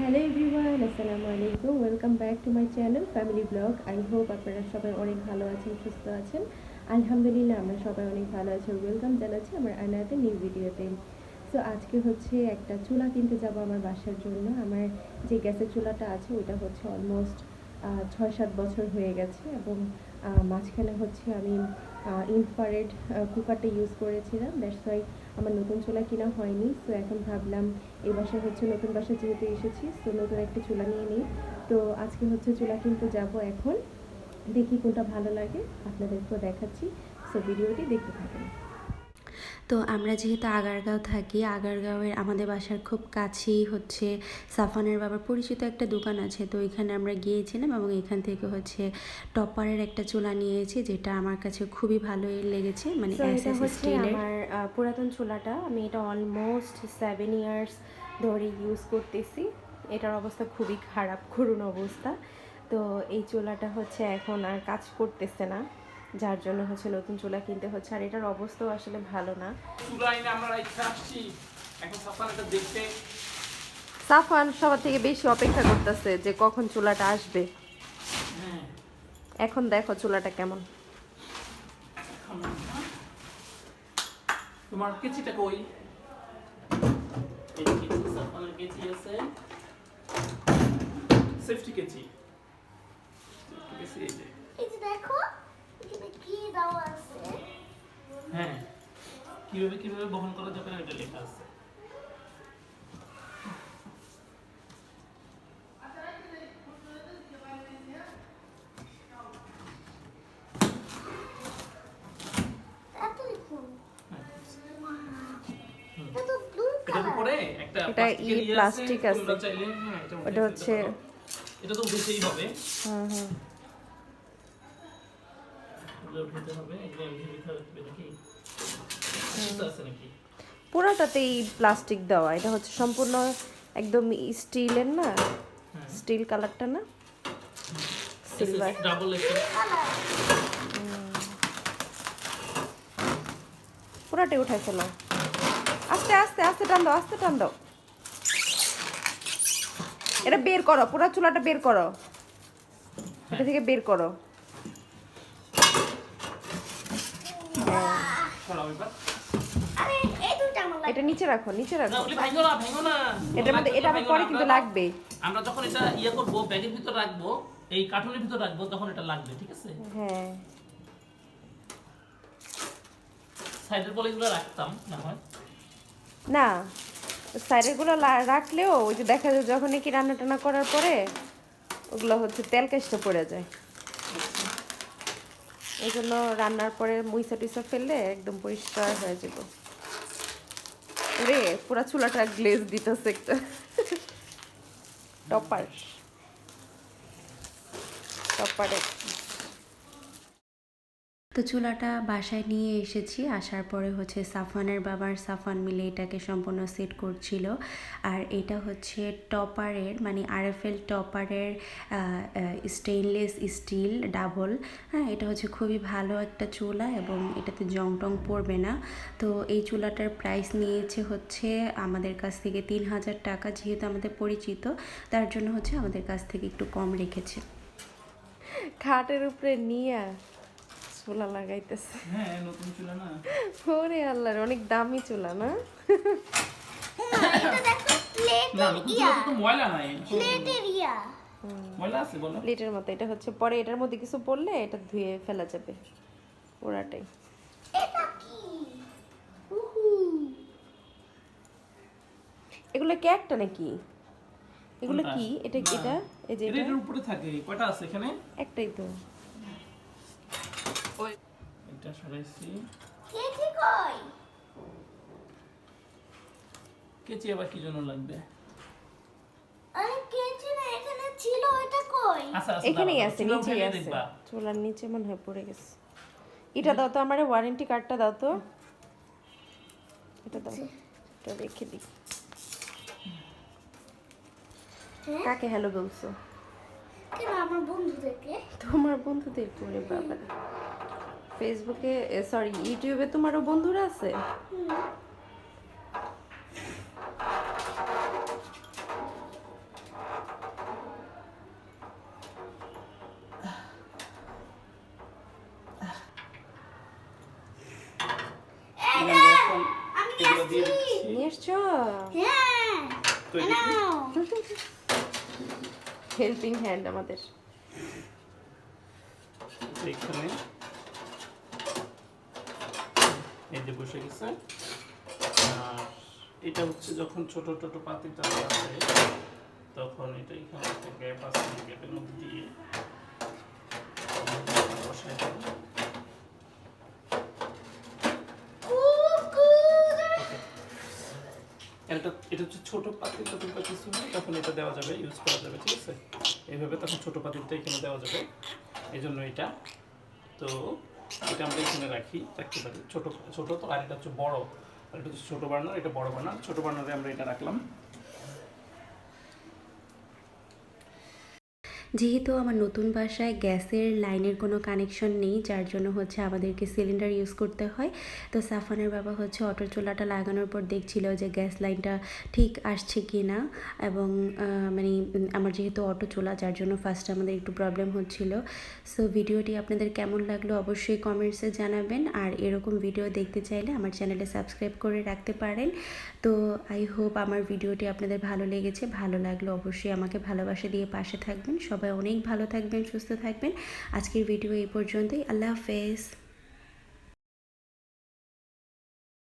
Hello everyone, আসসালামু আলাইকুম। Welcome back to my channel family vlog. I hope আপনারা সবাই অনেক ভালো আছেন, সুস্থ আছেন। আলহামদুলিল্লাহ, আমরা সবাই অনেক ভালো আছি। ওয়েলকাম জানাচ্ছি আমার আনাতে নিউ ভিডিওতে সো আজকে হচ্ছে একটা চুলা কিনতে যাব আমার বাসার জন্য। আমার যে গ্যাসের চুলাটা আছে, ওইটা হচ্ছে অলমোস্ট ছয় সাত বছর হয়ে গেছে এবং মাঝখানে হচ্ছে আমি ইনফারেড কুকারটা ইউজ করেছিলাম। দ্যাটস ওয়াই আমার নতুন চুলা কিনা হয়নি। সো এখন ভাবলাম এই বাসায় হচ্ছে নতুন বাসা যেহেতু এসেছি সো নতুন একটা চুলা নিয়ে নিই। তো আজকে হচ্ছে চুলা কিনতে যাব এখন। দেখি কোনটা ভালো লাগে। আপনাদেরকেও দেখাচ্ছি। সো ভিডিওটি দেখতে থাকেন। তো আমরা যেহেতু আগারগাঁও থাকি আগারগাঁওয়ের আমাদের বাসার খুব কাছেই হচ্ছে সাফানের বাবার পরিচিত একটা দোকান আছে। তো এখানে আমরা গিয়েছিলাম এবং এখান থেকে হচ্ছে টপারের একটা চুলা নিয়েছি যেটা আমার কাছে খুবই ভালোই লেগেছে মানে আমার পুরাতন চুলাটা। আমি এটা অলমোস্ট সেভেন ইয়ার্স ধরে ইউজ করতেছি। এটার অবস্থা খুবই খারাপ করুণ অবস্থা। তো এই চুলাটা হচ্ছে এখন আর কাজ করতেছে না। যার জন্য হচ্ছে নতুন চুলা কিনতে হচ্ছে। আর এটার অবস্থাও আসলে ভালো না। চুলা এনে আমরা ইচ্ছা আসছি। এখন সাফান দেখতে। সাফান সবার থেকে বেশি অপেক্ষা করতেছে যে কখন চুলাটা আসবে। হ্যাঁ। এখন দেখো চুলাটা কেমন। তোমার কেচিটা কই? এই কেচি সাফানের কেচি আছে। সেফটি কেচি। কেচি এই যে দেখো। এখানে আছে। হ্যাঁ। কীভাবে কীভাবে বহন করা যাবে এটা লেখা আছে। এটা ই- প্লাস্টিক আছে। চাইলে হ্যাঁ ওটা হচ্ছে এটা তো উঠেই হবে। হুম হুম। এগুলো উঠাতে হবে এগুলো এমনি লিখা রাখবে নাকি? আছে নাকি? পুরোটাতেই প্লাস্টিক দেওয়া এটা হচ্ছে সম্পূর্ণ একদম স্টিলের না? হ্যাঁ। স্টিল কালারটা না? সিলভার ডাবল উঠাই ফেলো। আস্তে আস্তে আস্তে টান দাও আস্তে টান দাও এটা বের করো পুরো চুলাটা বের করো। এটা থেকে বের করো। সরাও এবার। আরে এই দুটো আমার এটা নিচে রাখো নিচে না রাখো ওগুলি ভাঙো না ভাঙো না। এটার মধ্যে এটা আবার পরে কিন্তু লাগবে। আমরা যখন এটা ইয়ে করব ব্যাগের ভিতর রাখব এই কার্টুনের ভিতর রাখব তখন এটা লাগবে ঠিক আছে? হ্যাঁ। সাইডের বলে রাখতাম না হয়? না সাইডেরগুলো রাখলেও ওই যে দেখা যায় যখন কি রান্না টান্না করার পরে ওগুলো হচ্ছে তেল কেসটা পড়ে যায়। এই জন্য রান্নার পরে মুইসা টুইসা ফেললে একদম পরিষ্কার হয়ে যেত। রে পুরা চুলাটা গ্লেজ দিতেছে একটা। টপার। টপারে। তো চুলাটা বাসায় নিয়ে এসেছি। আসার পরে হচ্ছে সাফানের বাবার সাফান মিলে এটাকে সম্পূর্ণ সেট করছিল। আর এটা হচ্ছে টপারের মানে আরএফএল টপারের স্টেইনলেস স্টিল ডাবল হ্যাঁ এটা হচ্ছে খুবই ভালো একটা চুলা এবং এটাতে জং টং পড়বে না। তো এই চুলাটার প্রাইস নিয়েছে হচ্ছে আমাদের কাছ থেকে তিন হাজার টাকা যেহেতু আমাদের পরিচিত, তার জন্য হচ্ছে আমাদের কাছ থেকে একটু কম রেখেছে। খাটের উপরে নিয়ে চুলা লাগাইতেছে। হ্যাঁ নতুন ছিল না। ওরে আল্লাহর অনেক দামি চুলা না? প্লেটের মতো এটা হচ্ছে পরে এটার মধ্যে কিছু পড়লে এটা ধুয়ে ফেলা যাবে পুরাটাই এটা কি? উহু। এগুলো কি একটা নাকি? এগুলো? কি? এটা না। এটা? এই যে এটা এটা? এটার উপরে থাকে কয়টা আছে এখানে? একটাই তো। এটা সরাইছি। কেটে কই? কেচি আবার কি জন্য লাগবে? আরে কেটে না এখানে ছিল ওটা কই? আচ্ছা আচ্ছা এখানেই আছে উঠাইলে আছে। চুলার নিচে মনে হয় পড়ে গেছে। এটা দাও তো আমার ওয়ারেন্টি কার্ডটা দাও তো। এটা দাও এটা রেখে দিই। হ্যাঁ? কাকে হ্যালো বলছো? কেন আমার বন্ধুদেরকে? তোমার বন্ধুদের করে বাবা ফেসবুকে সরি ইউটিউবে তোমারও বন্ধুরা আছে? হেল্পিং হ্যান্ড আমাদের। এখানে এই যে বসে গেছে। আর এটা হচ্ছে যখন ছোট ছোট পাতিটা আছে তখন এটা এখানে একটা গ্যাপ আছে গ্যাপের মধ্যে দিয়ে বসাই এটা এটা হচ্ছে ছোট পাতিল টাতিল বা কিছু নেই তখন এটা দেওয়া যাবে ইউজ করা যাবে ঠিক আছে? এইভাবে তখন ছোট পাতিলটা এখানে দেওয়া যাবে। এই জন্য এটা। তো এটা আমরা এখানে রাখি রাখতে পারি ছোটো ছোটো তো, আর এটা হচ্ছে বড়ো, আর এটা হচ্ছে ছোটো বার্নার, এটা বড় বার্নার, ছোটো বার্নারে আমরা এটা রাখলাম। যেহেতু আমার নতুন বাসায় গ্যাসের লাইনের কোনো কানেকশন নেই, যার জন্য হচ্ছে আমাদেরকে সিলিন্ডার ইউজ করতে হয়। তো সাফানের বাবা হচ্ছে অটো চোলাটা লাগানোর পর দেখছিল যে গ্যাস লাইনটা ঠিক আসছে কি না এবং মানে আমার যেহেতু অটো চোলা, যার জন্য ফার্স্টে আমাদের একটু প্রবলেম হচ্ছিল। সো ভিডিওটি আপনাদের কেমন লাগল অবশ্যই কমেন্টসে জানাবেন। আর এরকম ভিডিও দেখতে চাইলে আমার চ্যানেলে সাবস্ক্রাইব করে রাখতে পারেন। তো আই হোপ আমার ভিডিওটি আপনাদের ভালো লেগেছে। ভালো লাগল অবশ্যই আমাকে ভালোবাসা দিয়ে পাশে থাকবেন। সবাই অনেক ভালো থাকবেন সুস্থ থাকবেন। আজকের ভিডিও এই পর্যন্তই। আল্লাহ হাফেজ।